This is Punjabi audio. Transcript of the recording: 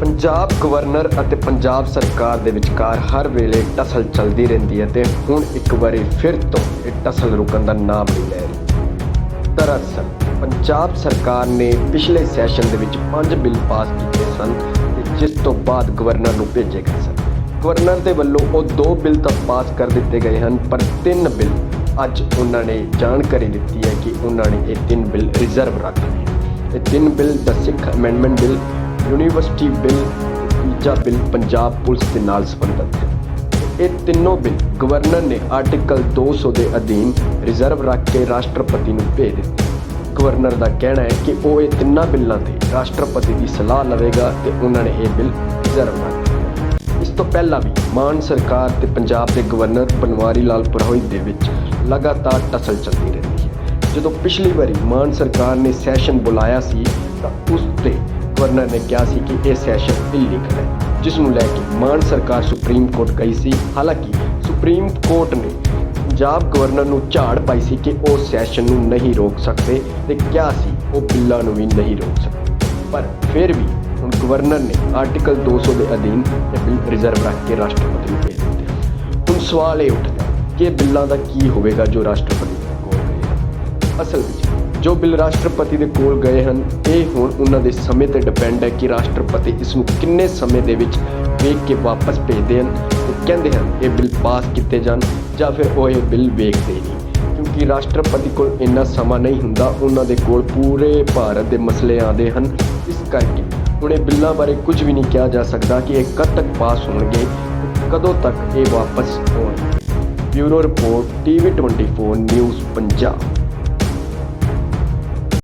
ਪੰਜਾਬ ਗਵਰਨਰ ਅਤੇ ਪੰਜਾਬ ਸਰਕਾਰ ਦੇ ਵਿਚਕਾਰ ਹਰ ਵੇਲੇ ਟਸਲ ਚੱਲਦੀ ਰਹਿੰਦੀ ਹੈ ਤੇ ਹੁਣ ਇੱਕ ਵਾਰੀ ਫਿਰ ਤੋਂ ਇਹ ਟਸਲ ਰੁਕਣ ਦਾ ਨਾਮ ਨਹੀਂ ਲੈ ਰਹੀ। ਦਰਅਸਲ, ਪੰਜਾਬ ਸਰਕਾਰ ਨੇ ਪਿਛਲੇ ਸੈਸ਼ਨ ਦੇ ਵਿੱਚ ਪੰਜ ਬਿੱਲ ਪਾਸ ਕੀਤੇ ਸਨ ਤੇ ਜਿਸ ਤੋਂ ਬਾਅਦ ਗਵਰਨਰ ਨੂੰ ਭੇਜੇ ਗਏ ਸਨ। ਗਵਰਨਰ ਦੇ ਵੱਲੋਂ ਉਹ ਦੋ ਬਿੱਲ ਤਾਂ ਪਾਸ ਕਰ ਦਿੱਤੇ ਗਏ ਹਨ, ਪਰ ਤਿੰਨ ਬਿੱਲ ਅੱਜ ਉਹਨਾਂ ਨੇ ਜਾਣਕਾਰੀ ਦਿੱਤੀ ਹੈ ਕਿ ਉਹਨਾਂ ਨੇ ਇਹ ਤਿੰਨ ਬਿੱਲ ਰਿਜ਼ਰਵ ਰੱਖ ਲਏ ਇਹ ਤਿੰਨ ਬਿੱਲ ਦਾ Sikh amendment bill university bill, ਤੀਜਾ ਬਿੱਲ ਪੰਜਾਬ ਪੁਲਿਸ ਦੇ ਨਾਲ ਸੰਬੰਧਿਤ ਹੈ। ਇਹ ਤਿੰਨੋਂ ਬਿੱਲ ਗਵਰਨਰ ਨੇ ਆਰਟੀਕਲ 200 ਦੇ ਅਧੀਨ ਰਿਜ਼ਰਵ ਰੱਖ ਕੇ ਰਾਸ਼ਟਰਪਤੀ ਨੂੰ ਭੇਜ ਦਿੱਤੇ। ਗਵਰਨਰ ਦਾ ਕਹਿਣਾ ਹੈ ਕਿ ਉਹ ਇਹ ਤਿੰਨਾਂ ਬਿੱਲਾਂ ਤੇ ਰਾਸ਼ਟਰਪਤੀ ਦੀ ਸਲਾਹ ਲਵੇਗਾ ਤੇ ਉਹਨਾਂ ਨੇ ਇਹ ਬਿੱਲ ਰਿਜ਼ਰਵ ਰੱਖ ਇਸ ਤੋਂ ਪਹਿਲਾਂ ਵੀ ਮਾਨ ਸਰਕਾਰ ਤੇ ਪੰਜਾਬ ਦੇ ਗਵਰਨਰ ਬਨਵਾਰੀ ਲਾਲ ਪੁਰੋਹਿਤ ਦੇ ਵਿੱਚ ਲਗਾਤਾਰ ਟਸਲ ਚੱਲਦੀ ਰਹਿੰਦੀ ਹੈ। ਜਦੋਂ ਪਿਛਲੀ ਵਾਰੀ ਮਾਨ ਸਰਕਾਰ ਨੇ ਸੈਸ਼ਨ ਬੁਲਾਇਆ ਸੀ ਤਾਂ ਉਸ ਤੇ ਗਵਰਨਰ ਨੇ ਕਿਹਾ ਸੀ ਕਿ ਇਹ ਸੈਸ਼ਨ ਇਲੀਗਲ ਹੈ, ਜਿਸ ਨੂੰ ਲੈ ਕੇ ਮਾਨ ਸਰਕਾਰ ਸੁਪਰੀਮ ਕੋਰਟ ਗਈ ਸੀ। ਹਾਲਾਂਕਿ ਸੁਪਰੀਮ ਕੋਰਟ ਨੇ ਪੰਜਾਬ ਗਵਰਨਰ ਨੂੰ ਝਾੜ ਪਾਈ ਸੀ ਕਿ ਉਹ ਸੈਸ਼ਨ ਨੂੰ ਨਹੀਂ ਰੋਕ ਸਕਦੇ ਤੇ ਕਿਹਾ ਸੀ ਉਹ ਬਿੱਲਾਂ ਨੂੰ ਵੀ ਨਹੀਂ ਰੋਕ ਸਕਦੇ। ਪਰ ਫਿਰ ਵੀ ਹੁਣ ਗਵਰਨਰ ਨੇ ਆਰਟੀਕਲ 200 ਦੇ ਅਧੀਨ ਇਹ ਬਿੱਲ ਰਿਜ਼ਰਵ ਰੱਖ ਕੇ ਰਾਸ਼ਟਰਪਤੀ ਨੂੰ ਭੇਜ ਦਿੱਤੇ। ਹੁਣ ਸਵਾਲ ਇਹ ਉੱਠਦਾ ਕਿ ਬਿੱਲਾਂ ਦਾ ਕੀ ਹੋਵੇਗਾ ਜੋ ਰਾਸ਼ਟਰਪਤੀ ਕੋਲ ਗਏ ਅਸਲ ਵਿੱਚ ਜੋ ਬਿੱਲ ਰਾਸ਼ਟਰਪਤੀ ਦੇ ਕੋਲ ਗਏ ਹਨ, ਇਹ ਹੁਣ ਉਹਨਾਂ ਦੇ ਸਮੇਂ ਤੇ ਡਿਪੈਂਡ ਹੈ ਕਿ ਰਾਸ਼ਟਰਪਤੀ ਇਸ ਨੂੰ ਕਿੰਨੇ ਸਮੇਂ ਦੇ ਵਿੱਚ ਵੇਖ ਕੇ ਵਾਪਸ ਭੇਜਦੇ ਹਨ। ਤੇ ਕਹਿੰਦੇ ਹਨ, ਇਹ ਬਿੱਲ ਪਾਸ ਕੀਤੇ ਜਾਣ ਜਾਂ ਫਿਰ ਉਹ ਇਹ ਬਿੱਲ ਵੇਖਦੇ ਹੀ ਨਹੀਂ। ਕਿਉਂਕਿ ਰਾਸ਼ਟਰਪਤੀ ਕੋਲ ਇੰਨਾ ਸਮਾਂ ਨਹੀਂ ਹੁੰਦਾ, ਉਹਨਾਂ ਦੇ ਕੋਲ ਪੂਰੇ ਭਾਰਤ ਦੇ ਮਸਲੇ ਆਉਂਦੇ ਹਨ। ਇਸ ਕਰਕੇ ਹੁਣ ਇਹ ਬਿੱਲਾਂ ਬਾਰੇ ਕੁਝ ਵੀ ਨਹੀਂ ਕਿਹਾ ਜਾ ਸਕਦਾ ਕਿ ਇਹ ਕਦ ਤੱਕ ਪਾਸ ਹੋਣਗੇ, ਕਦੋਂ ਤੱਕ ਇਹ ਵਾਪਸ ਆਉਣਗੇ bureau report TV 24 news Punjab.